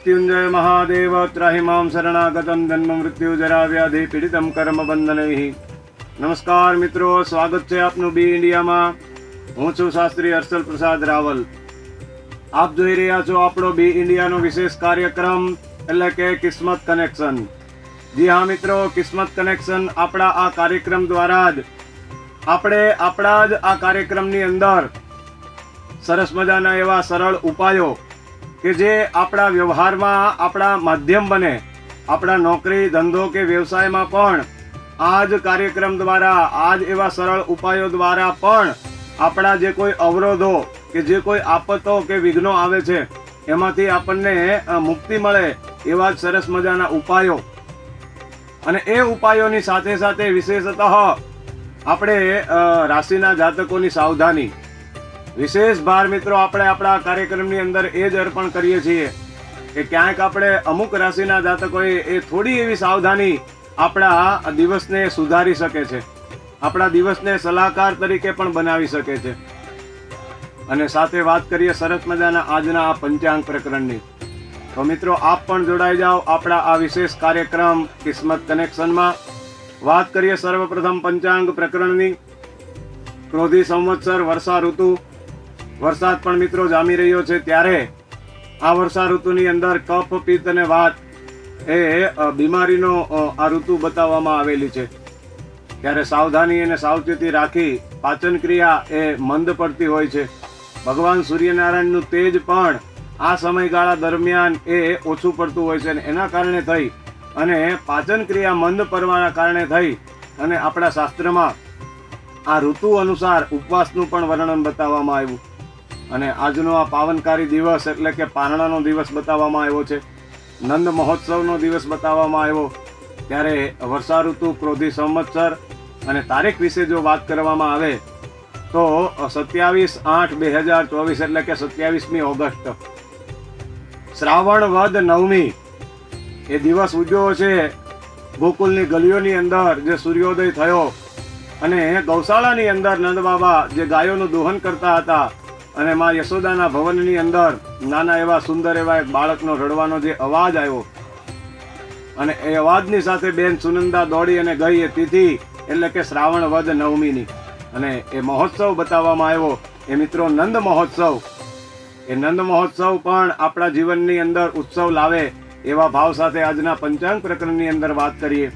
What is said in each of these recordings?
મૃત્યુંજય મહાદેવ ત્રાહિમામ શરણાગતમ જન્મ મૃત્યુ જરા વ્યાધિ પીડિતમ કર્મ બંધનૈ નમસ્કાર મિત્રો સ્વાગત છે આપનું બી ઇન્ડિયામાં હું છું શાસ્ત્રી હર્ષલ પ્રસાદ રાવલ આપ જોઈ રહ્યા છો આપણો બી ઇન્ડિયાનો વિશેષ કાર્યક્રમ એટલે કે કિસ્મત કનેક્શન જી હા મિત્રો કિસ્મત કનેક્શન આપણા આ કાર્યક્રમ દ્વારા જ આપણે આપણા જ આ કાર્યક્રમની અંદર સરસ મજાના એવા સરળ ઉપાયો કે જે આપણા વ્યવહારમાં આપણા માધ્યમ બને, આપણા નોકરી, ધંધો કે વ્યવસાયમાં પણ આ જ કાર્યક્રમ દ્વારા આ જ એવા સરળ ઉપાયો દ્વારા પણ આપણા જે કોઈ અવરોધો કે જે કોઈ આપતો કે વિઘ્નો આવે છે, એમાંથી આપણને મુક્તિ મળે એવા જ સરસ મજાના ઉપાયો. અને એ ઉપાયોની સાથે સાથે વિશેષતઃ આપણે રાશિના જાતકોની સાવધાની. વિશેષ ભાર મિત્રો, આપણે આપણા કાર્યક્રમની અંદર એ જ અર્પણ કરીએ છીએ કે ક્યાંક આપણે અમુક રાશિના જાતકોએ એ થોડી એવી સાવધાની આપણા દિવસને સુધારી શકે છે. આપણા દિવસને સલાહકાર તરીકે પણ બનાવી શકે છે. અને સાથે વાત કરીએ સરસ મજાના આજના આ પંચાંગ પ્રકરણની. તો મિત્રો, આપ પણ જોડાઈ જાઓ આપણા આ વિશેષ કાર્યક્રમ કિસ્મત કનેક્શનમાં. વાત કરીએ સર્વપ્રથમ પંચાંગ પ્રકરણની. ક્રોધી સંવત્સર વર્ષા ઋતુ. વરસાદ પણ મિત્રો જામી રહ્યો છે ત્યારે આ વર્ષા ઋતુની અંદર કફ, પિત્ત અને વાત એ બીમારીનો આ ઋતુ બતાવવામાં આવેલી છે. ત્યારે સાવધાની અને સાવચેતી રાખી પાચન ક્રિયા એ મંદ પડતી હોય છે. ભગવાન સૂર્યનારાયણનું તેજ પણ આ સમયગાળા દરમિયાન એ ઓછું પડતું હોય છે અને એના કારણે થઈ અને પાચન ક્રિયા મંદ પડવાના કારણે થઈ અને આપણા શાસ્ત્રમાં આ ઋતુ અનુસાર ઉપવાસનું પણ વર્ણન બતાવવામાં આવ્યું. અને આજનો આ પાવનકારી દિવસ એટલે કે પારણાનો દિવસ બતાવવામાં આવ્યો છે. નંદ મહોત્સવનો દિવસ બતાવવામાં આવ્યો. ત્યારે વર્ષા ઋતુ ક્રોધી સંવત્સર અને તારીખ વિશે જો વાત કરવામાં આવે, તો સત્યાવીસ આઠ બે હજાર ચોવીસ એટલે કે સત્યાવીસમી ઓગસ્ટ. શ્રાવણ વદ નવમી એ દિવસ ઉજવ્યો છે. ગોકુલની ગલીઓની અંદર જે સૂર્યોદય થયો અને ગૌશાળાની અંદર નંદ બાબા જે ગાયોનું દોહન કરતા હતા અને માં યશોદાના ભવનની અંદર નાના એવા સુંદર એવા એક બાળકનો રડવાનો જે અવાજ આવ્યો, અને એ અવાજની સાથે બેન સુનંદા દોડી અને ગઈ એ તિથિ, એટલે કે શ્રાવણ વદ નવમીની. અને એ મહોત્સવ બતાવવામાં આવ્યો, એ મિત્રો નંદ મહોત્સવ. એ નંદ મહોત્સવ પણ આપણા જીવનની અંદર ઉત્સવ લાવે એવા ભાવ સાથે આજના પંચાંગ પ્રકરણની અંદર વાત કરીએ.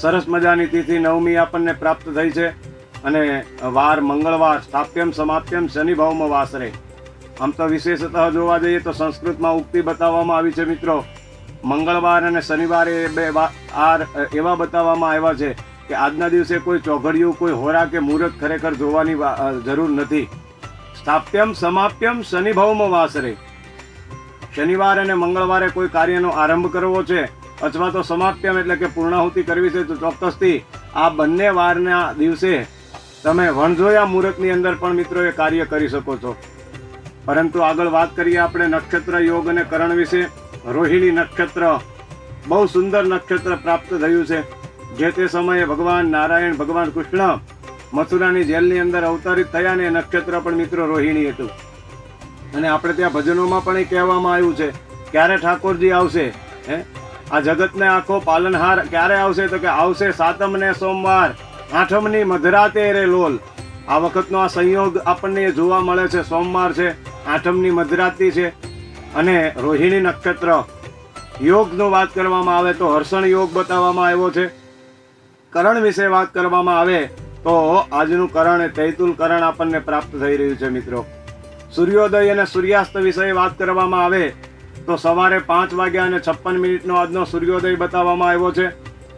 સરસ મજાની તિથિ નવમી આપણને પ્રાપ્ત થઈ છે. અને વાર મંગળવાર સ્થાપ્યમ સમાપ્યમ શનિ ભાવમાં વાસરે. આમ તો વિશેષતઃ જોવા જઈએ તો સંસ્કૃતમાં ઉક્તિ બતાવવામાં આવી છે મિત્રો. મંગળવાર અને શનિવારે બે આર એવા બતાવવામાં આવ્યા છે કે આજના દિવસે કોઈ ચોઘડિયું, કોઈ હોરા કે મુહૂર્ત ખરેખર જોવાની જરૂર નથી. સ્થાપ્યમ સમાપ્યમ શનિ ભાવમાં વાસરે. શનિવાર અને મંગળવારે કોઈ કાર્યનો આરંભ કરવો છે અથવા તો સમાપ્યમ એટલે કે પૂર્ણાહુતિ કરવી છે તો ચોક્કસથી આ બંને વારના દિવસે તમે વણજોયા મુહૂર્તની અંદર પણ મિત્રો એ કાર્ય કરી શકો છો. પરંતુ આગળ વાત કરીએ આપણે નક્ષત્ર યોગ અને કરણ વિશે. રોહિણી નક્ષત્ર, બહુ સુંદર નક્ષત્ર પ્રાપ્ત થયું છે. જે તે સમયે ભગવાન નારાયણ, ભગવાન કૃષ્ણ મથુરાની જેલની અંદર અવતરિત થયા ને નક્ષત્ર પણ મિત્રો રોહિણી હતું. અને આપણે ત્યાં ભજનોમાં પણ એ કહેવામાં આવ્યું છે, ક્યારે ઠાકોરજી આવશે? હે? આ જગતને આખો પાલનહાર ક્યારે આવશે? તો કે આવશે સાતમ ને સોમવાર. આઠમની મધરાતે રે લોલ. આ વખતનો આ સંયોગ આપણને જોવા મળે છે, સોમવાર છે, આઠમની મધરાતી છે અને રોહિણી નક્ષત્ર. યોગનો વાત કરવામાં આવે તો હર્ષણ યોગ બતાવવામાં આવ્યો છે. કરણ વિશે વાત કરવામાં આવે તો આજનું કરણ એ તૈતુલ કરણ આપણને પ્રાપ્ત થઈ રહ્યું છે મિત્રો. સૂર્યોદય અને સૂર્યાસ્ત વિશે વાત કરવામાં આવે તો સવારે પાંચ વાગ્યા અને છપ્પન મિનિટનો આજનો સૂર્યોદય બતાવવામાં આવ્યો છે.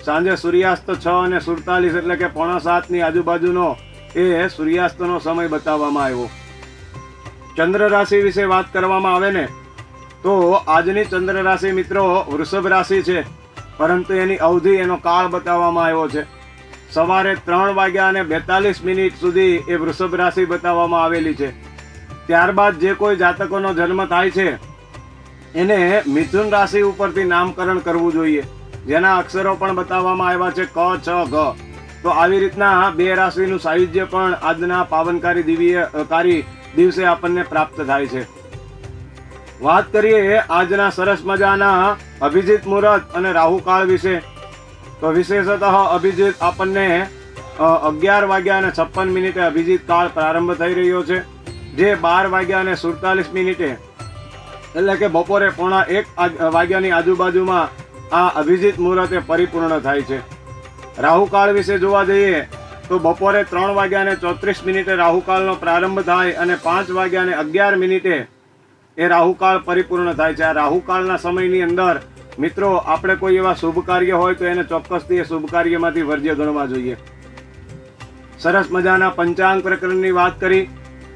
સાંજે સૂર્યાસ્ત છ અને સુડતાલીસ એટલે કે પોણા સાતની આજુબાજુનો એ સૂર્યાસ્તનો સમય બતાવવામાં આવ્યો. ચંદ્ર રાશિ વિશે વાત કરવામાં આવે ને, તો આજની ચંદ્ર રાશિ મિત્રો વૃષભ રાશિ છે, પરંતુ એની અવધિ એનો કાળ બતાવવામાં આવ્યો છે. સવારે ત્રણ વાગ્યા અને બેતાલીસ મિનિટ સુધી એ વૃષભ રાશિ બતાવવામાં આવેલી છે. ત્યારબાદ જે કોઈ જાતકોનો જન્મ થાય છે, એને મિથુન રાશિ ઉપરથી નામકરણ કરવું જોઈએ. જેના અક્ષરો પણ બતાવવામાં આવ્યા છે ક, છ, ઘ. તો આવી રીતના બે રાશિનું સાયુજ્ય પણ આજના પાવનકારી દિવ્ય કારી દિવસે આપણને પ્રાપ્ત થાય છે. વાત કરીએ આજના સરસ મજાના અભિજીત મુહૂર્ત અને રાહુકાળ વિશે. તો વિશેષતઃ અભિજીત આપણને અગિયાર વાગ્યા અને છપ્પન મિનિટે અભિજીત કાળ પ્રારંભ થઈ રહ્યો છે, જે બાર વાગ્યા અને સુડતાલીસ મિનિટે. એટલે કે બપોરે પોણા એક વાગ્યાની આજુબાજુમાં આ અભિજીત મુહૂર્તે પરિપૂર્ણ થાય છે. રાહુકાળ વિશે જોવા જઈએ, તો બપોરે ત્રણ વાગ્યા અને ચોત્રીસ મિનિટે રાહુકાળનો પ્રારંભ થાય અને પાંચ વાગ્યા અને અગિયાર મિનિટે એ રાહુકાળ પરિપૂર્ણ થાય છે. આ રાહુકાળના સમયની અંદર મિત્રો, આપણે કોઈ એવા શુભ કાર્ય હોય તો એને ચોક્કસથી એ શુભ કાર્યમાંથી વર્જ્ય ગણવા જોઈએ. સરસ મજાના પંચાંગ પ્રકરણની વાત કરી.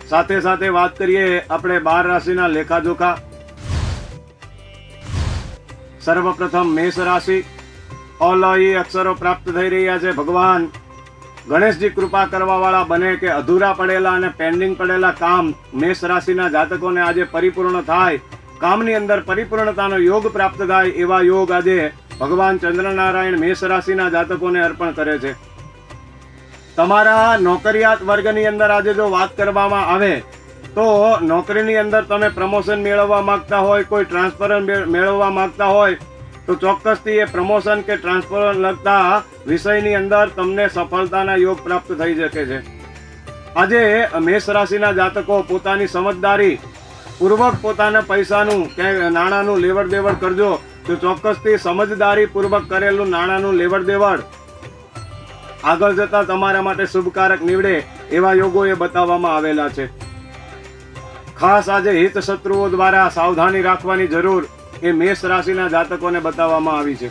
સાથે સાથે વાત કરીએ આપણે બાર રાશિના લેખાજોખા. સર્વપ્રથમ મેષ રાશિ અલય અક્ષરો પ્રાપ્ત થઈ રહ્યા છે. ભગવાન ગણેશજી કૃપા કરવાવાળા બને કે અધૂરા પડેલા અને પેન્ડિંગ પડેલા કામ મેષ રાશિના જાતકોને આજે પરિપૂર્ણ થાય. કામની અંદર પરિપૂર્ણતાનો યોગ પ્રાપ્ત થાય એવા યોગ આજે ભગવાન ચંદ્રનારાયણ મેષ રાશિના જાતકોને અર્પણ કરે છે. તમારા નોકરિયાત વર્ગની અંદર આજે જો વાત કરવામાં આવે તો નોકરીની અંદર તમે પ્રમોશન મેળવવા માંગતા હોય, કોઈ ટ્રાન્સફર મેળવવા માંગતા હોય, તો ચોક્કસથી એ પ્રમોશન કે ટ્રાન્સફર લગતા વિષયની અંદર તમને સફળતાના યોગ પ્રાપ્ત થઈ શકે છે. આજે મેષ રાશિના જાતકો પોતાની સમજદારી પૂર્વક પોતાના પૈસાનું કે નાણાંનું લેવડ દેવડ કરજો, તો ચોક્કસથી સમજદારી પૂર્વક કરેલું નાણાંનું લેવડ દેવડ આગળ જતા તમારા માટે શુભકારક નીવડે એવા યોગો એ બતાવવામાં આવેલા છે. ખાસ આજે હિત શત્રુઓ દ્વારા સાવધાની રાખવાની જરૂર એ મેષ રાશિના જાતકોને બતાવવામાં આવી છે.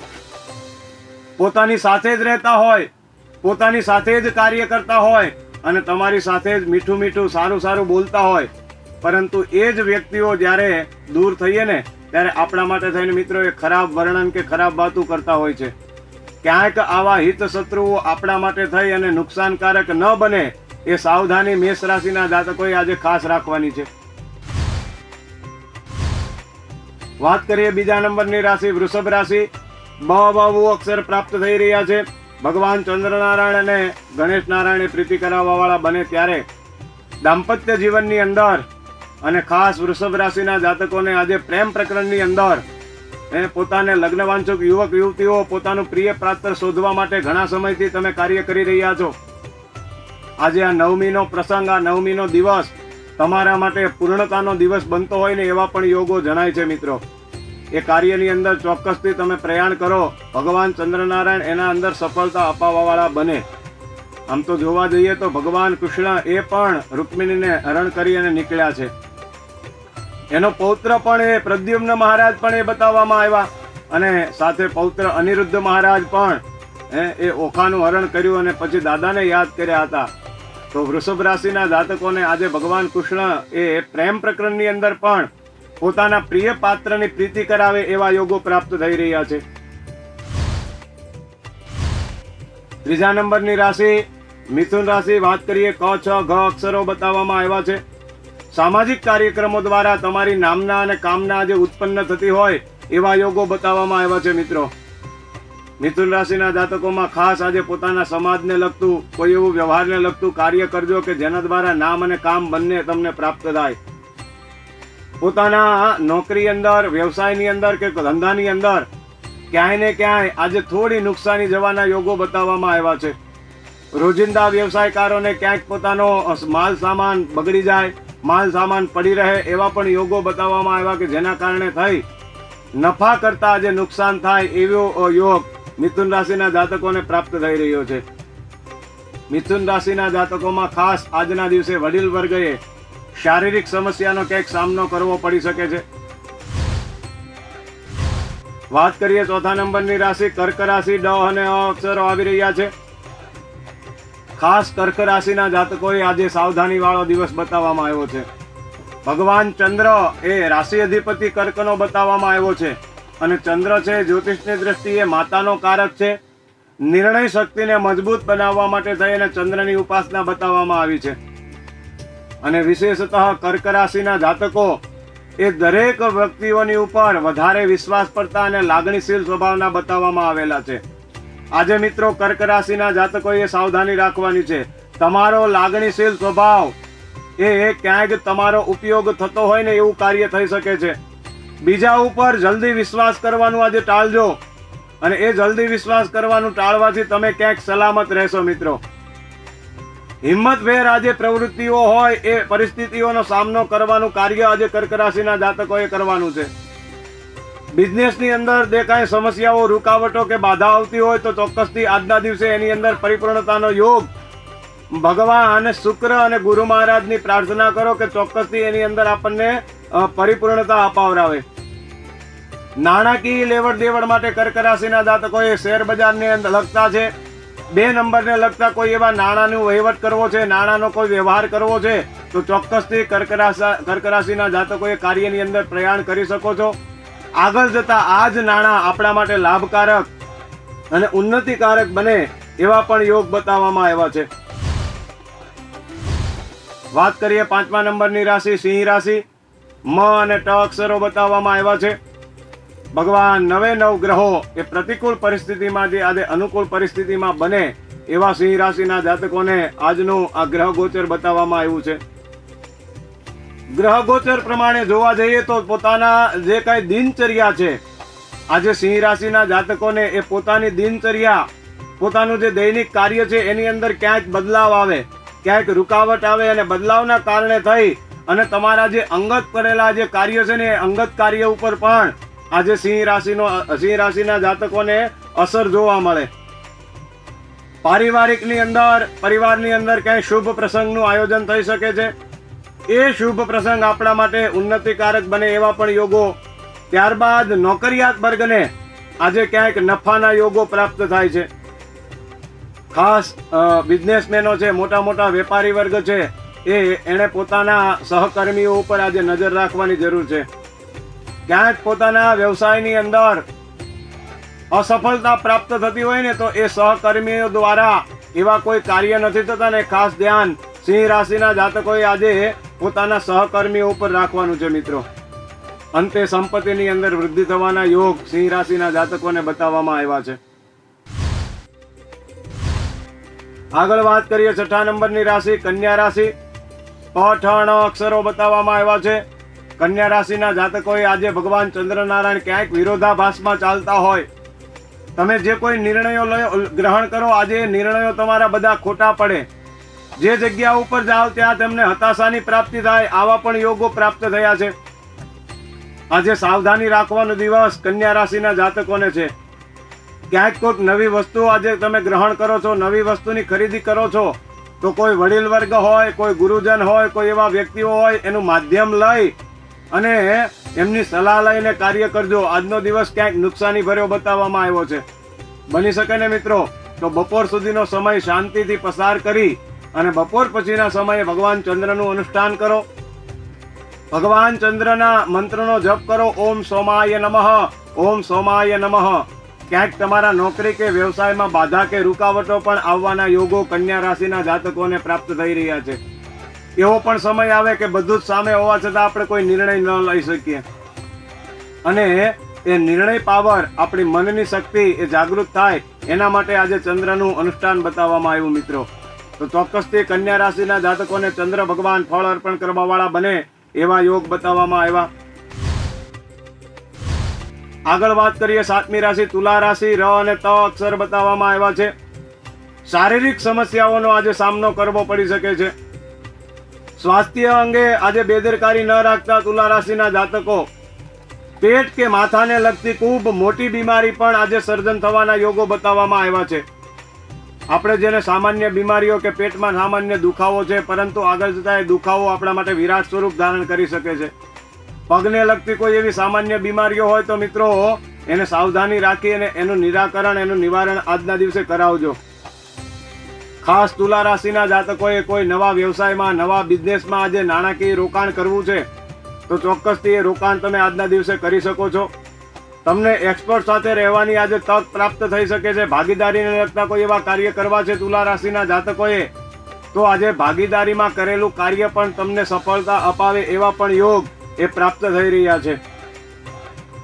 પોતાની સાથે જ રહેતા હોય, પોતાની સાથે જ કાર્ય કરતા હોય અને તમારી સાથે જ મીઠું મીઠું સારું સારું બોલતા હોય, પરંતુ એ જ વ્યક્તિઓ જ્યારે દૂર થઈએ ને, ત્યારે આપણા માટે થઈને મિત્રો એ ખરાબ વર્ણન કે ખરાબ વાતો કરતા હોય છે. ક્યાંક આવા હિત શત્રુઓ આપણા માટે થઈ અને નુકસાનકારક ન બને એ સાવધાની મેષ રાશિના જાતકોએ આજે ખાસ રાખવાની છે. વાત કરીએ બીજા નંબરની રાશિ, વૃષભ રાશિ. બ બહુ અક્ષર પ્રાપ્ત થઈ રહ્યા છે. ભગવાન ચંદ્રનારાયણ અને ગણેશ નારાયણે પ્રીતિ કરાવવાવાળા બને ત્યારે દાંપત્ય જીવનની અંદર અને ખાસ વૃષભ રાશિના જાતકોને આજે પ્રેમ પ્રકરણની અંદર એ પોતાને લગ્નવાંચુક યુવક, યુવતીઓ પોતાનું પ્રિય પાત્ર શોધવા માટે ઘણા સમયથી તમે કાર્ય કરી રહ્યા છો. આજે આ નવમીનો પ્રસંગ, આ નવમીનો દિવસ તમારા માટે પૂર્ણતાનો દિવસ બનતો હોય ને એવા પણ યોગો જણાય છે મિત્રો. એ કાર્યની અંદર ચોક્કસથી તમે પ્રયાણ કરો. ભગવાન ચંદ્રનારાયણ એના અંદર સફળતા અપાવવાવાળા બને. આમ તો જોવા જઈએ તો ભગવાન કૃષ્ણ એ પણ રૂકમિણીને હરણ કરી અને નીકળ્યા છે. એનો પૌત્ર પણ એ પ્રદ્યુમ્ન મહારાજ પણ એ બતાવવામાં આવ્યા. અને સાથે પૌત્ર અનિરુદ્ધ મહારાજ પણ એ ઓખાનું હરણ કર્યું અને પછી દાદાને યાદ કર્યા હતા. તો વૃષભ રાશિના જાતકોને આજે ભગવાન કૃષ્ણ એ પ્રેમ પ્રકરણની અંદર પણ પોતાના પ્રિય પાત્રની પ્રીતિ કરાવે એવા યોગો પ્રાપ્ત થઈ રહ્યા છે. ત્રીજા નંબરની રાશિ, મિથુન રાશિ, વાત કરીએ ક, છ, ઘ અક્ષરો બતાવવામાં આવ્યા છે. સામાજિક કાર્યક્રમો દ્વારા તમારી નામના અને કામના જે ઉત્પન્ન થતી હોય એવા યોગો બતાવવામાં આવ્યા છે, મિત્રો. મિથુન રાશિના જાતકોમાં ખાસ આજે પોતાના સમાજને લગતું, કોઈ એવું વ્યવહારને લગતું કાર્ય કરજો કે જેના દ્વારા નામ અને કામ બંને તમને પ્રાપ્ત થાય. પોતાના નોકરી અંદર, વ્યવસાયની અંદર કે ધંધાની અંદર ક્યાંય ને ક્યાંય આજે થોડી નુકસાની જવાના યોગો બતાવવામાં આવ્યા છે. રોજિંદા વ્યવસાયકારોને ક્યાંક પોતાનો માલ સામાન બગડી જાય, માલ સામાન પડી રહે એવા પણ યોગો બતાવવામાં આવ્યા કે જેના કારણે થઈ નફા કરતા આજે નુકસાન થાય એવો યોગ મિથુન રાશિના જાતકોને પ્રાપ્ત થઈ રહ્યો છે. મિથુન રાશિના જાતકોમાં ખાસ આજના દિવસે વડીલ વર્ગએ શારીરિક સમસ્યાનો ક્યાંક સામનો કરવો પડી શકે છે. વાત કરીએ ચોથા નંબરની રાશિ કર્ક રાશિ ડ અને અ અક્ષરો આવી રહ્યા છે. ખાસ કર્ક રાશિના જાતકોએ આજે સાવધાની વાળો દિવસ બતાવવામાં આવ્યો છે. ભગવાન ચંદ્ર એ રાશિ અધિપતિ કર્કનો બતાવવામાં આવ્યો છે અને ચંદ્ર છે જ્યોતિષની દ્રષ્ટિએ માતાનો કારક છે. નિર્ણય શક્તિને મજબૂત બનાવવા માટે થઈ અને ચંદ્રની ઉપાસના બતાવવામાં આવી છે. અને વિશેષતઃ કર્ક રાશિના જાતકો, એ દરેક વ્યક્તિઓની ઉપર વધારે વિશ્વાસ પડતા અને લાગણીશીલ સ્વભાવના બતાવવામાં આવેલા છે. આજે મિત્રો કર્ક રાશિના જાતકોએ સાવધાની રાખવાની છે. તમારો લાગણીશીલ સ્વભાવ એ ક્યાંક તમારો ઉપયોગ થતો હોય ને એવું કાર્ય થઈ શકે છે. બીજા ઉપર જલ્દી વિશ્વાસ કરવાનું આજે ટાળજો. અને એ જલ્દી વિશ્વાસ કરવાનું ટાળવાથી તમે ક્યાંક સલામત રહેશો મિત્રો. હિંમતભેર આજે પ્રવૃત્તિઓ હોય એ પરિસ્થિતિઓનો સામનો કરવાનું કાર્ય આજે કર્ક રાશિના જાતકોએ કરવાનું છે. બિઝનેસની અંદર જે કાંઈ સમસ્યાઓ, રૂકાવટો કે બાધા આવતી હોય તો ચોક્કસથી આજના દિવસે એની અંદર પરિપૂર્ણતાનો યોગ ભગવાન અને શુક્ર અને ગુરુ મહારાજની પ્રાર્થના કરો કે ચોક્કસથી એની અંદર આપણને પરિપૂર્ણતા અપાવરાવે. નાણાકીય લેવડ દેવડ માટે કર્ક રાશિના જાતકોએ શેર બજારને લગતા છે. બે નંબરને લગતા કોઈ એવા નાણાંનું વહીવટ કરવો છે, નાણાંનો કોઈ વ્યવહાર કરવો છે, તો ચોક્કસથી કર્કરાશા, કર્કરાશિના કર્ક રાશિના જાતકોએ કાર્યની અંદર પ્રયાણ કરી શકો છો. આગળ જતા આ જ નાણાં આપણા માટે લાભકારક અને ઉન્નતિકારક બને એવા પણ યોગ બતાવવામાં આવ્યા છે. વાત કરીએ પાંચમા નંબરની રાશિ, સિંહ રાશિ. મ અને ટ અક્ષરો બતાવવામાં આવ્યા છે. ભગવાન નવે નવ ગ્રહો એ પ્રતિકૂળ પરિસ્થિતિમાં જે આજે અનુકૂળ પરિસ્થિતિમાં બને એવા સિંહ રાશિના જાતકોને આજનું આ ગ્રહ ગોચર બતાવવામાં આવ્યું છે. ગ્રહ ગોચર પ્રમાણે જોવા જઈએ તો પોતાના જે કાંઈ દિનચર્યા છે, આજે સિંહ રાશિના જાતકોને એ પોતાની દિનચર્યા, પોતાનું જે દૈનિક કાર્ય છે એની અંદર ક્યાંક બદલાવ આવે, ક્યાંક રૂકાવટ આવે અને બદલાવના કારણે થઈ અને તમારા જે અંગત કરેલા જે કાર્ય છે ને એ અંગત કાર્ય ઉપર પણ આજે સિંહ રાશિનો, સિંહ રાશિના જાતકોને અસર જોવા મળે. પારિવારિકની અંદર, પરિવારની અંદર ક્યાંય શુભ પ્રસંગનું આયોજન થઈ શકે છે. એ શુભ પ્રસંગ આપણા માટે ઉન્નતિકારક બને એવા પણ યોગો. ત્યારબાદ નોકરિયાત વર્ગને આજે ક્યાંક નફાના યોગો પ્રાપ્ત થાય છે. ખાસ બિઝનેસમેનો છે, મોટા મોટા વેપારી વર્ગ છે, એ એણે પોતાના સહકર્મીઓ ઉપર આજે નજર રાખવાની જરૂર છે. ક્યાંક પોતાના વ્યવસાયની અંદર અસફળતા પ્રાપ્ત થતી હોય ને તો એ સહકર્મીઓ દ્વારા એવા કોઈ કાર્ય નથી થતા ને ખાસ ધ્યાન સિંહ રાશિના જાતકોએ આજે પોતાના સહકર્મીઓ ઉપર રાખવાનું છે મિત્રો. અંતે સંપત્તિની અંદર વૃદ્ધિ થવાના યોગ સિંહ રાશિના જાતકોને બતાવવામાં આવ્યા છે. આગળ વાત કરીએ છઠ્ઠા નંબરની રાશિ, કન્યા રાશિ. પઠણ અક્ષરો બતાવવામાં આવ્યા છે. કન્યા રાશિના જાતકોએ આજે ભગવાન ચંદ્રનારાયણ ક્યાંક વિરોધાભાસમાં ચાલતા હોય. તમે જે કોઈ નિર્ણયો ગ્રહણ કરો, આજે નિર્ણયો તમારા બધા ખોટા પડે. જે જગ્યા ઉપર જાઓ, ત્યાં તમને હતાશાની પ્રાપ્તિ થાય, આવા પણ યોગો પ્રાપ્ત થયા છે. આજે સાવધાની રાખવાનો દિવસ કન્યા રાશિના જાતકોને છે. ક્યાંક કોઈક નવી વસ્તુ આજે તમે ગ્રહણ કરો છો, નવી વસ્તુની ખરીદી કરો છો, તો કોઈ વડીલ વર્ગ હોય, કોઈ ગુરુજન હોય, કોઈ એવા વ્યક્તિઓ હોય, એનું માધ્યમ લઈ અને એમની સલાહ લઈને કાર્ય કરજો. આજનો દિવસ ક્યાંક નુકસાની ભર્યો બતાવવામાં આવ્યો છે. બની શકે ને મિત્રો? તો બપોર સુધીનો સમય શાંતિથી પસાર કરી અને બપોર પછીના સમયે ભગવાન ચંદ્રનું અનુષ્ઠાન કરો. ભગવાન ચંદ્રના મંત્રનો જપ કરો. ઓમ સોમાય નમઃ. ઓમ સોમાય નમઃ. ક્યાંક તમારા નોકરી કે વ્યવસાયમાં બાધા કે રૂકાવટો પણ આવવાના યોગો કન્યા રાશિના જાતકોને પ્રાપ્ત થઈ રહ્યા છે. એવો પણ સમય આવે કે બધું જ સામે હોવા છતાં આપણે કોઈ નિર્ણય ન લઈ શકીએ. અને એ નિર્ણય પાવર આપણી મનની શક્તિ એ જાગૃત થાય, એના માટે આજે ચંદ્રનું અનુષ્ઠાન બતાવવામાં આવ્યું મિત્રો. તો ચોક્કસથી કન્યા રાશિના જાતકોને ચંદ્ર ભગવાન ફળ અર્પણ કરવાવાળા બને, એવા યોગ બતાવવામાં આવ્યા. આગળ વાત કરીએ સાતમી રાશિ, તુલા રાશિ, ર અને ત અક્ષર બતાવવામાં આવ્યા છે. શારીરિક સમસ્યાઓનો આજે સામનો કરવો પડી શકે છે. સ્વાસ્થ્ય અંગે આજે બેદરકારી ન રાખતા તુલા રાશિના જાતકો. પેટ કે માથાને લગતી ખૂબ મોટી બીમારી પણ આજે સર્જન થવાના યોગો બતાવવામાં આવ્યા છે. આપણે જેને સામાન્ય બીમારીઓ કે પેટમાં સામાન્ય દુખાવો છે, પરંતુ આગળ જતા એ દુખાવો આપણા માટે વિરાટ સ્વરૂપ ધારણ કરી શકે છે. પગને લગતી કોઈ એવી સામાન્ય બીમારીઓ હોય તો મિત્રો, એને સાવધાની રાખી અને એનું નિરાકરણ, એનું નિવારણ આજના દિવસે કરાવજો. ખાસ તુલા રાશિના જાતકોએ કોઈ નવા વ્યવસાયમાં, નવા બિઝનેસમાં આજે નાણાકીય રોકાણ કરવું છે, તો ચોક્કસથી એ રોકાણ તમે આજના દિવસે કરી શકો છો. તમને એક્સપર્ટ સાથે રહેવાની આજે તક પ્રાપ્ત થઈ શકે છે. ભાગીદારીને લગતા કોઈ એવા કાર્ય કરવા છે તુલા રાશિના જાતકોએ, તો આજે ભાગીદારીમાં કરેલું કાર્ય પણ તમને સફળતા અપાવે એવા પણ યોગ એ પ્રાપ્ત થઈ રહ્યા છે.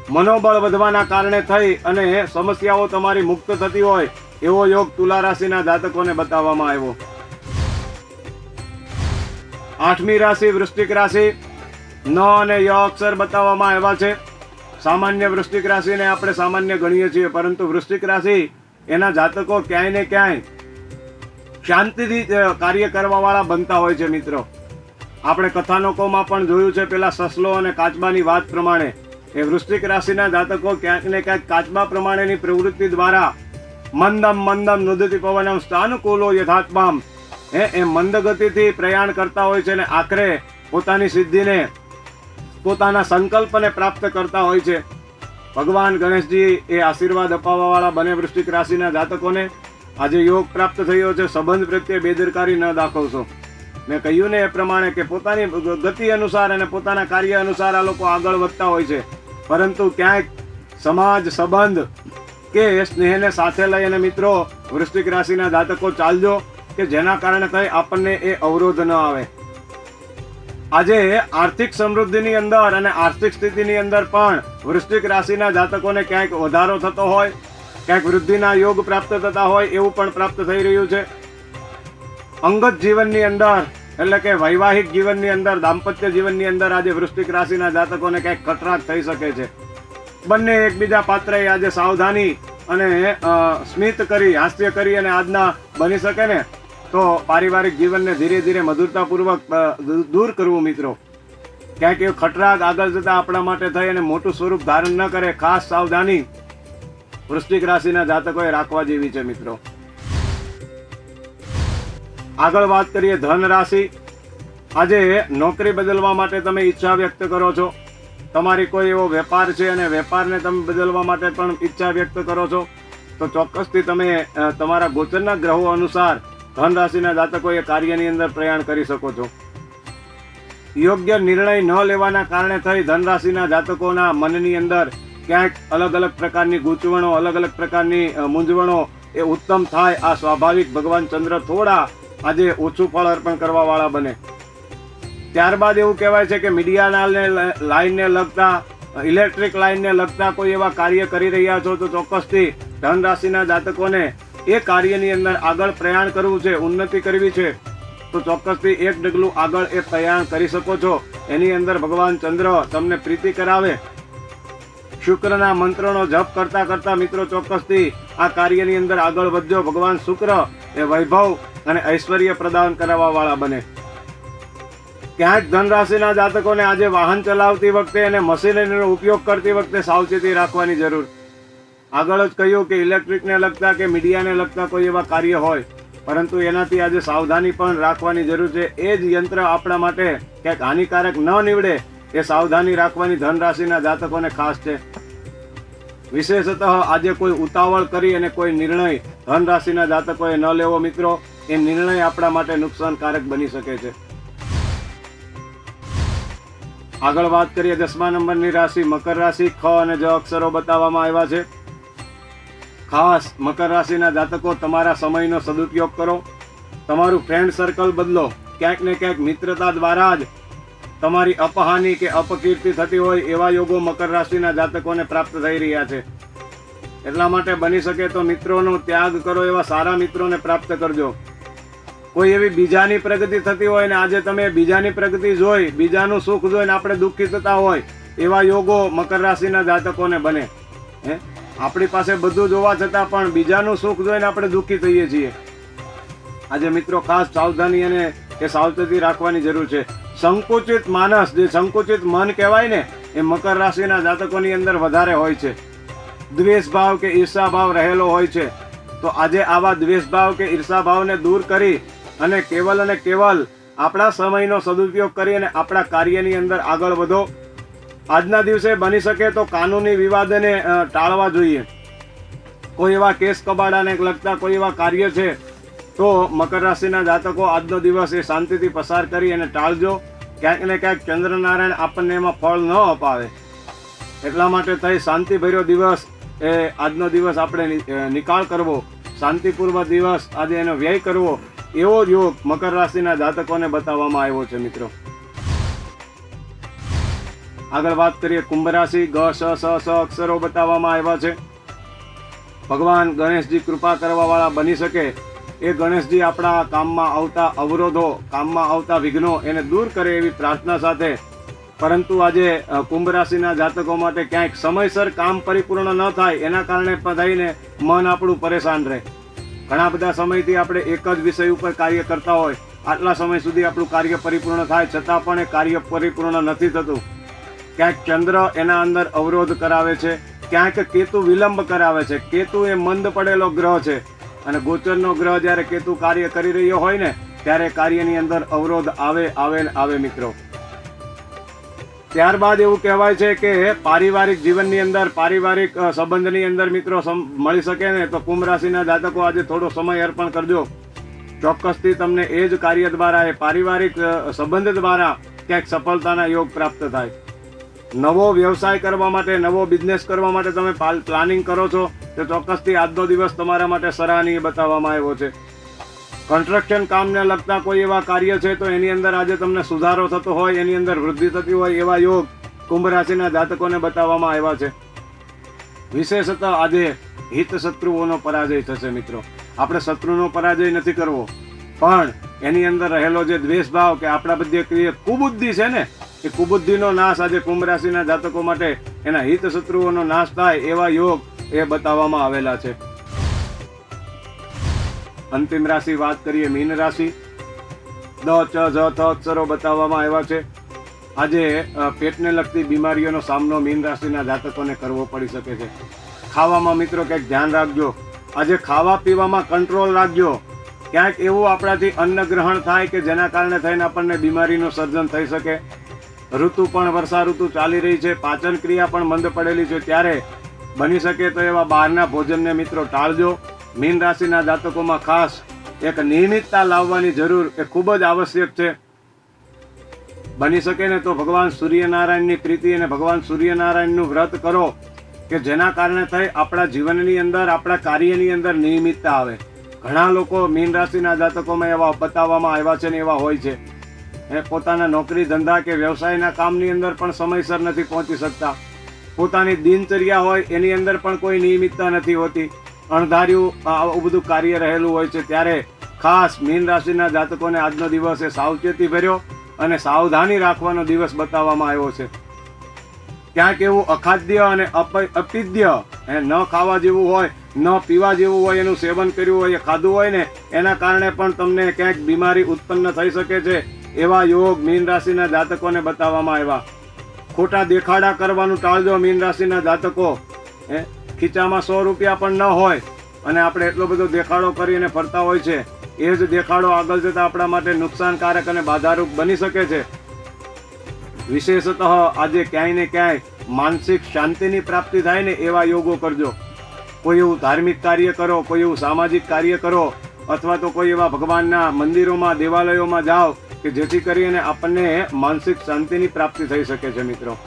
મનોબળ વધવાના કારણે થઈ અને સમસ્યાઓ તમારી મુક્ત થતી હોય એવો યોગ તુલા રાશિના જાતકોને બતાવવામાં આવ્યો. આઠમી રાશિ વૃશ્ચિક રાશિ. ન અને ય અક્ષર બતાવવામાં આવ્યા છે. સામાન્ય વૃશ્ચિક રાશિને આપણે સામાન્ય ગણીએ છીએ, પરંતુ વૃશ્ચિક રાશિ એના જાતકો ક્યાંય ને ક્યાંય શાંતિથી કાર્ય કરવા વાળા બનતા હોય છે, મિત્રો. આપણે કથાનકોમાં પણ જોયું છે, પેલા સસલો અને કાચબાની વાત પ્રમાણે. એ વૃશ્ચિક રાશિના જાતકો ક્યાંક ને ક્યાંક કાચબા પ્રમાણેની પ્રવૃત્તિ દ્વારા મંદમ મંદમ નુદતિ પવનમ સ્થાનુકૂલો યથાત્મામ. હે, એ મંદ ગતિથી પ્રયાણ કરતા હોય છે અને આખરે પોતાની સિદ્ધિને, પોતાના સંકલ્પને પ્રાપ્ત કરતા હોય છે. ભગવાન ગણેશજી એ આશીર્વાદ અપાવવાવાળા બંને વૃશ્ચિક રાશિના જાતકોને આજે યોગ પ્રાપ્ત થયો છે, સંબંધ પ્રત્યે બેદરકારી ન દાખવશો મેં કહ્યું ને એ પ્રમાણે કે પોતાની ગતિ અનુસાર અને પોતાના કાર્ય અનુસાર આ લોકો આગળ વધતા હોય છે. પરંતુ ક્યાંક સમાજ, સંબંધ કે સ્નેહને સાથે લઈ અને મિત્રો, વૃશ્ચિક રાશિના જાતકો ચાલજો કે જેના કારણે કઈ આપણને એ અવરોધ ન આવે. આજે આર્થિક સમૃદ્ધિની અંદર અને આર્થિક સ્થિતિની અંદર પણ વૃશ્ચિક રાશિના જાતકોને ક્યાંક વધારો થતો હોય, ક્યાંક વૃદ્ધિના યોગ પ્રાપ્ત થતા હોય એવું પણ પ્રાપ્ત થઈ રહ્યું છે. અંગત જીવનની અંદર, એટલે કે વૈવાહિક જીવનની અંદર, દાંપત્ય જીવનની અંદર આજે વૃશ્ચિક રાશિના જાતકોને ક્યાંક કટરાટ થઈ શકે છે. બંને એકબીજા પાત્રએ આજે સાવધાની અને સ્મિત કરી, હાસ્ય કરી અને આજના બની શકે ને, તો પારિવારિક જીવનને ધીરે ધીરે મધુરતાપૂર્વક દૂર કરવું મિત્રો. ક્યાંક એ ખટરાગ આગળ જતા આપણા માટે થઈ અને મોટું સ્વરૂપ ધારણ ન કરે, ખાસ સાવધાની વૃશ્ચિક રાશિના જાતકોએ રાખવા જેવી છે મિત્રો. આગળ વાત કરીએ ધન રાશિ. આજે નોકરી બદલવા માટે તમે ઈચ્છા વ્યક્ત કરો છો. તમારી કોઈ એવો વેપાર છે અને વેપારને તમે બદલવા માટે પણ ઈચ્છા વ્યક્ત કરો છો, તો ચોક્કસથી તમે તમારા ગોચરના ગ્રહો અનુસાર ધન રાશિના એ કાર્યની અંદર પ્રયાણ કરી શકો છો. યોગ્ય નિર્ણય ન લેવાના કારણે થઈ ધન રાશિના જાતકોના મનની અંદર ક્યાંક અલગ અલગ પ્રકારની ગૂંચવણો, અલગ અલગ પ્રકારની મૂંઝવણો એ ઉત્તમ થાય આ સ્વાભાવિક ભગવાન ચંદ્ર થોડા આજે ઓછું ફળ અર્પણ કરવાવાળા બને. ત્યારબાદ એવું કહેવાય છે કે મીડિયાના લાઈનને લગતા, ઇલેક્ટ્રિક લાઈનને લગતા કોઈ એવા કાર્ય કરી રહ્યા છો તો ચોક્કસથી ધન રાશિના જાતકોને એ કાર્યની અંદર આગળ પ્રયાણ કરવું છે, ઉન્નતિ કરવી છે, તો ચોક્કસથી એક ડગલું આગળ એ પ્રયાણ કરી શકો છો. એની અંદર ભગવાન ચંદ્ર તમને પ્રીતિ કરાવે. શુક્રના મંત્રનો જપ કરતા કરતા મિત્રો ચોક્કસથી આ કાર્યની અંદર આગળ વધજો. ભગવાન શુક્ર એ વૈભવ અને ઐશ્વર્ય પ્રદાન કરાવવા વાળા બને. ક્યાંક ધન રાશિના જાતકોને આજે વાહન ચલાવતી વખતે અને મશીનરીનો ઉપયોગ કરતી વખતે સાવચેતી રાખવાની જરૂર. આગળ જ કહ્યું કે ઇલેક્ટ્રિકને લગતા કે મીડિયાને લગતા કોઈ એવા કાર્ય હોય, પરંતુ એનાથી આજે સાવધાની પણ રાખવાની જરૂર છે. એ જ યંત્ર આપણા માટે ક્યાંક હાનિકારક ન નીવડે એ સાવધાની રાખવાની ધન રાશિના જાતકોને ખાસ છે. વિશેષતઃ આજે કોઈ ઉતાવળ કરી અને કોઈ નિર્ણય ધન રાશિના જાતકોએ ન લેવો મિત્રો, એ નિર્ણય આપણા માટે નુકસાનકારક બની શકે છે. આગળ વાત કરીએ દસમા નંબરની રાશિ, મકર રાશિ, ખ અને જ અક્ષરો બતાવવામાં આવ્યા છે. ખાસ મકર રાશિના જાતકો તમારા સમયનો સદુપયોગ કરો. તમારું ફ્રેન્ડ સર્કલ બદલો. ક્યાંક ને ક્યાંક મિત્રતા દ્વારા જ તમારી અપહાની કે અપકીર્તિ થતી હોય એવા યોગો મકર રાશિના જાતકોને પ્રાપ્ત થઈ રહ્યા છે. એટલા માટે બની શકે તો મિત્રોનો ત્યાગ કરો એવા સારા મિત્રોને પ્રાપ્ત કરજો. કોઈ એવી બીજાની પ્રગતિ થતી હોય ને આજે તમે બીજાની પ્રગતિ જોઈ, બીજાનું સુખ જોઈને આપણે દુઃખી થતા હોય, એવા યોગો મકર રાશિના જાતકોને બને. હે? આપણી પાસે બધું જોવા છતાં પણ બીજાનું સુખ જોઈને આપણે દુઃખી થઈએ છીએ. આજે મિત્રો ખાસ સાવધાની અને એ સાવચેતી રાખવાની જરૂર છે. સંકુચિત માનસ, જે સંકુચિત મન કહેવાય ને, એ મકર રાશિના જાતકોની અંદર વધારે હોય છે. દ્વેષ ભાવ કે ઈર્ષા ભાવ રહેલો હોય છે. તો આજે આવા દ્વેષ ભાવ કે ઈર્ષા ભાવને દૂર કરી અને કેવલ અને કેવલ આપણા સમયનો સદુપયોગ કરી અને આપણા કાર્યની અંદર આગળ વધો. આજના દિવસે બની શકે તો કાનૂની વિવાદને ટાળવા જોઈએ. કોઈ એવા કેસ કબાડાને લગતા કોઈ એવા કાર્ય છે, તો મકર રાશિના જાતકો આજનો દિવસ એ શાંતિથી પસાર કરી અને ટાળજો. ક્યાંક ને ક્યાંક ચંદ્રનારાયણ આપણને એમાં ફળ ન અપાવે. એટલા માટે થઈ શાંતિભર્યો દિવસ એ આજનો દિવસ આપણે નિકાળ કરવો. શાંતિપૂર્વક દિવસ આજે એનો વ્યય કરવો. એવો જ યોગ મકર રાશિના જાતકોને બતાવવામાં આવ્યો છે, મિત્રો. આગળ વાત કરીએ કુંભ રાશિ, ગ, સ સ સ અક્ષરો બતાવવામાં આવ્યા છે. ભગવાન ગણેશજી કૃપા કરવાવાળા બની શકે એ ગણેશજી આપણા કામમાં આવતા અવરોધો, કામમાં આવતા વિઘ્નો એને દૂર કરે એવી પ્રાર્થના સાથે. પરંતુ આજે કુંભ રાશિના જાતકો માટે ક્યાંક સમયસર કામ પરિપૂર્ણ ન થાય એના કારણે થઈને મન આપણું પરેશાન રહે. ઘણા બધા સમયથી આપણે એક જ વિષય ઉપર કાર્ય કરતા હોય, આટલા સમય સુધી આપણું કાર્ય પરિપૂર્ણ થાય, છતાં પણ એ કાર્ય પરિપૂર્ણ નથી થતું. ક્યાંક ચંદ્ર એના અંદર અવરોધ કરાવે છે, ક્યાંક કેતુ વિલંબ કરાવે છે. કેતુ એ મંદ પડેલો ગ્રહ છે. અને ગોચરનો ગ્રહ જ્યારે કેતુ કાર્ય કરી રહ્યો હોય ને, ત્યારે કાર્યની અંદર અવરોધ આવે આવે ને આવે મિત્રો. ત્યારબાદ એવું કહેવાય છે કે પારિવારિક જીવનની અંદર, પારિવારિક સંબંધની અંદર મિત્રો મળી શકે ને, તો કુંભ રાશિના જાતકો આજે થોડો સમય અર્પણ કરજો. ચોક્કસથી તમને એ જ કાર્ય દ્વારા, એ પારિવારિક સંબંધ દ્વારા ક્યાંક સફળતાના યોગ પ્રાપ્ત થાય. નવો વ્યવસાય કરવા માટે, નવો બિઝનેસ કરવા માટે તમે પાલ- પ્લાનિંગ કરો છો, તો ચોક્કસથી આજનો દિવસ તમારા માટે સરાહનીય બતાવવામાં આવ્યો છે. કન્સ્ટ્રક્શન કામને લગતા કોઈ એવા કાર્ય છે, તો એની અંદર આજે તમને સુધારો થતો હોય, એની અંદર વૃદ્ધિ થતી હોય, એવા યોગ કુંભ રાશિના જાતકોને બતાવવામાં આવ્યા છે. વિશેષતઃ આજે હિત શત્રુઓનો પરાજય થશે મિત્રો. આપણે શત્રુનો પરાજય નથી કરવો. પણ એની અંદર રહેલો જે દ્વેષ ભાવ કે આપણા બધી કુબુદ્ધિ છે ને, એ કુબુદ્ધિનો નાશ આજે કુંભ રાશિના જાતકો માટે એના હિત શત્રુઓનો નાશ થાય એવા યોગ એ બતાવવામાં આવેલા છે. અંતિમ રાશિ વાત કરીએ મીન રાશિ. દ, ચ જ થ અક્ષરો બતાવવામાં આવ્યા છે. આજે પેટને લગતી બીમારીઓનો સામનો મીન રાશિના જાતકોને કરવો પડી શકે છે. ખાવામાં મિત્રો કંઈક ધ્યાન રાખજો. આજે ખાવા પીવામાં કંટ્રોલ રાખજો. ક્યાંક એવું આપણાથી અન્ન ગ્રહણ થાય કે જેના કારણે થઈને આપણને બીમારીનું સર્જન થઈ શકે. ઋતુ પણ વર્ષા ઋતુ ચાલી રહી છે. પાચન ક્રિયા પણ મંદ પડેલી છે. ત્યારે બની શકે તો એવા બહારના ભોજનને મિત્રો ટાળજો. મીન રાશિના જાતકોમાં ખાસ એક નિયમિતતા લાવવાની જરૂર એ ખૂબ જ આવશ્યક છે. બની શકે ને તો ભગવાન સૂર્યનારાયણની પ્રીતિ અને ભગવાન સૂર્યનારાયણનું વ્રત કરો કે જેના કારણે થઈ આપણા જીવનની અંદર, આપણા કાર્યની અંદર નિયમિતતા આવે. ઘણા લોકો મીન રાશિના જાતકોમાં એવા બતાવવામાં આવ્યા છે ને એવા હોય છે. એ પોતાના નોકરી, ધંધા કે વ્યવસાયના કામની અંદર પણ સમયસર નથી પહોંચી શકતા. પોતાની દિનચર્યા હોય એની અંદર પણ કોઈ નિયમિતતા નથી હોતી. અણધાર્યું આવું બધું કાર્ય રહેલું હોય છે ત્યારે ખાસ મીન રાશિના જાતકોને આજનો દિવસ એ સાવચેતી ભર્યો અને સાવધાની રાખવાનો દિવસ બતાવવામાં આવ્યો છે. ક્યાંક એવું અખાદ્ય અને અપ- અપિદ્ય ન ખાવા જેવું હોય, ન પીવા જેવું હોય એનું સેવન કર્યું હોય, એ ખાધું હોય ને, એના કારણે પણ તમને ક્યાંક બીમારી ઉત્પન્ન થઈ શકે છે એવા યોગ મીન રાશિના જાતકોને બતાવવામાં આવ્યા. ખોટા દેખાડા કરવાનું ટાળજો મીન રાશિના જાતકો. હે? ખીચામાં સો રૂપિયા પણ ન હોય અને આપણે એટલો બધો દેખાડો કરીને ફરતા હોય છે, એ જ દેખાડો આગળ જતા આપણા માટે નુકસાનકારક અને બાધારૂપ બની શકે છે. વિશેષતઃ આજે ક્યાંય ને ક્યાંય માનસિક શાંતિની પ્રાપ્તિ થાય ને એવા યોગો કરજો. કોઈ એવું ધાર્મિક કાર્ય કરો, કોઈ એવું સામાજિક કાર્ય કરો, અથવા તો કોઈ એવા ભગવાનના મંદિરોમાં, દેવાલયોમાં જાઓ કે જેથી કરીને આપણને માનસિક શાંતિની પ્રાપ્તિ થઈ શકે છે મિત્રો.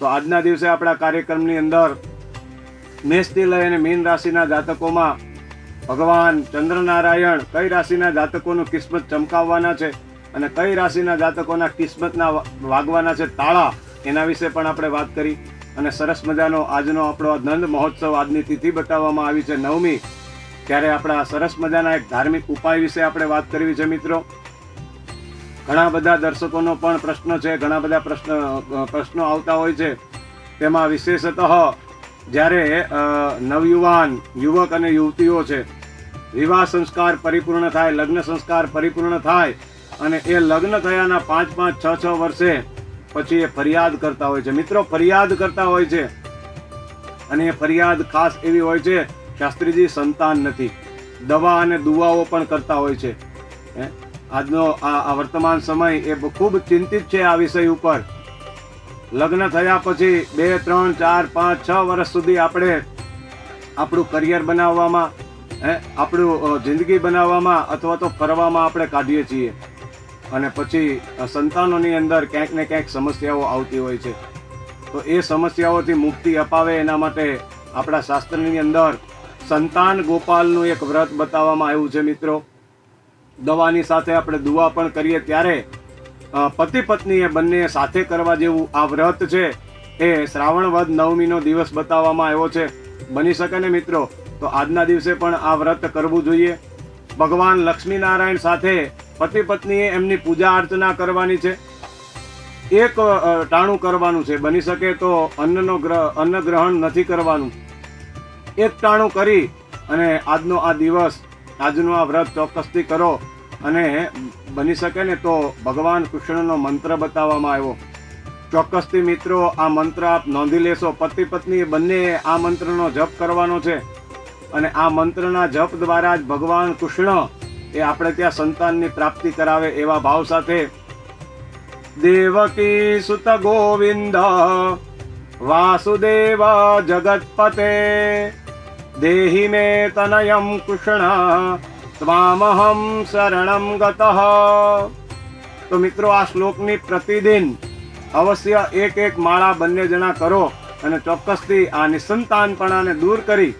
તો આજના દિવસે આપણા કાર્યક્રમની અંદર મેષથી લઈ અને મીન રાશિના જાતકોમાં ભગવાન ચંદ્રનારાયણ કઈ રાશિના જાતકોનું કિસ્મત ચમકાવવાના છે અને કઈ રાશિના જાતકોના કિસ્મતના વાગવાના છે તાળા, એના વિશે પણ આપણે વાત કરી. અને સરસ મજાનો આજનો આપણો નંદ મહોત્સવ આજની તિથિ બતાવવામાં આવી છે નવમી. ત્યારે આપણા સરસ મજાના એક ધાર્મિક ઉપાય વિશે આપણે વાત કરવી છે મિત્રો. ઘણા બધા દર્શકોનો પણ પ્રશ્ન છે, ઘણા બધા પ્રશ્ન પ્રશ્નો આવતા હોય છે. તેમાં વિશેષતઃ જ્યારે નવયુવાન યુવક અને યુવતીઓ છે, વિવાહ સંસ્કાર પરિપૂર્ણ થાય, લગ્ન સંસ્કાર પરિપૂર્ણ થાય અને એ લગ્ન થયાના પાંચ પાંચ, છ છ વર્ષે પછી એ ફરિયાદ કરતા હોય છે. મિત્રો, ફરિયાદ કરતા હોય છે અને એ ફરિયાદ ખાસ એવી હોય છે, શાસ્ત્રીજી સંતાન નથી. દવા અને દુવાઓ પણ કરતા હોય છે? આજનો આ વર્તમાન સમય એ ખૂબ ચિંતિત છે આ વિષય ઉપર. લગ્ન થયા પછી બે, ત્રણ, ચાર, પાંચ, છ વર્ષ સુધી આપણે આપણું કરિયર બનાવવામાં, હે, આપણું જિંદગી બનાવવામાં અથવા તો ફરવામાં આપણે કાઢીએ છીએ. અને પછી સંતાનોની અંદર ક્યાંક ને ક્યાંક સમસ્યાઓ આવતી હોય છે. તો એ સમસ્યાઓથી મુક્તિ અપાવે એના માટે આપણા શાસ્ત્રની અંદર સંતાન ગોપાલનું એક વ્રત બતાવવામાં આવ્યું છે મિત્રો. દવાની સાથે આપણે દુઆ પણ કરીએ ત્યારે પતિ પત્ની એ બંને સાથે કરવા જેવું આ વ્રત છે, એ શ્રાવણ વદ નવમીનો દિવસ બતાવવામાં આવ્યો છે. બની શકે ને મિત્રો? તો આજના દિવસે પણ આ વ્રત કરવું જોઈએ. ભગવાન લક્ષ્મીનારાયણ સાથે પતિ પત્નીએ એમની પૂજા અર્ચના કરવાની છે. એક ટાણું કરવાનું છે. બની શકે તો અન્નનો ગ્રહ અન્ન ગ્રહણ નથી કરવાનું. એક ટાણું કરી અને આજનો આ દિવસ આજનો આ વ્રત ચોક્કસથી કરો અને બની શકે ને તો ભગવાન કૃષ્ણનો મંત્ર બતાવવામાં આવ્યો. ચોક્કસથી મિત્રો, આ મંત્ર આપ નોંધી લેશો. પતિ પત્ની બંને આ મંત્રનો જપ કરવાનો છે. અને આ મંત્રના જપ દ્વારા જ ભગવાન કૃષ્ણ એ આપણે ત્યાં સંતાનની પ્રાપ્તિ કરાવે એવા ભાવ સાથે, દેવકી સુત ગોવિંદ, વાસુદેવ જગતપતે દેહી मे तनयं કૃષ્ણ ત્વામહમ શરણમ ગતઃ તો મિત્રો આ શ્લોકની પ્રતિદિન અવશ્ય એક એક માળા બંને જણા કરો અને ચોક્કસથી આ નિસંતાનપણાને દૂર કરી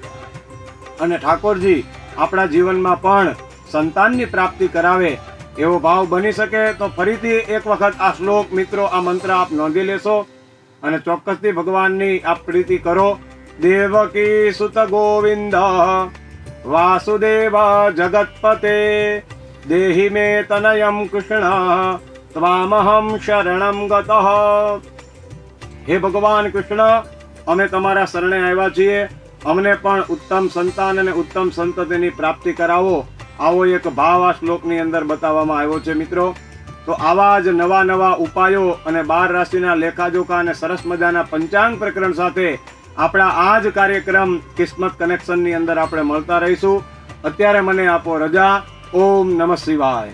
અને ઠાકોરજી આપણા જીવનમાં પણ સંતાનની પ્રાપ્તિ કરાવે એવો ભાવ બની શકે તો ફરીથી એક વખત આ શ્લોક મિત્રો આ મંત્ર આપ નોંધી લેશો અને ચોક્કસથી ભગવાનની આપ પ્રીતિ કરો દેવકી सुत ગોવિંદ વાસુદેવ જગતપતે देहि मे તનયમ કૃષ્ણ ત્વામહમ શરણમ ગતઃ હે ભગવાન કૃષ્ણ અમે તમારા શરણે આવ્યા છીએ. અમને પણ ઉત્તમ સંતાન અને ઉત્તમ સંતતિની પ્રાપ્તિ કરાવો. આવો એક ભાવ આ શ્લોકની અંદર બતાવવામાં આવ્યો છે મિત્રો. તો આવા જ નવા નવા ઉપાયો અને બાર રાશિના લેખાજોખા અને સરસ મજાના પંચાંગ પ્રકરણ સાથે આપણા આ જ કાર્યક્રમ કિસ્મત કનેક્શનની અંદર આપણે મળતા રહીશું. અત્યારે મને આપો રજા. ઓમ નમઃ શિવાય.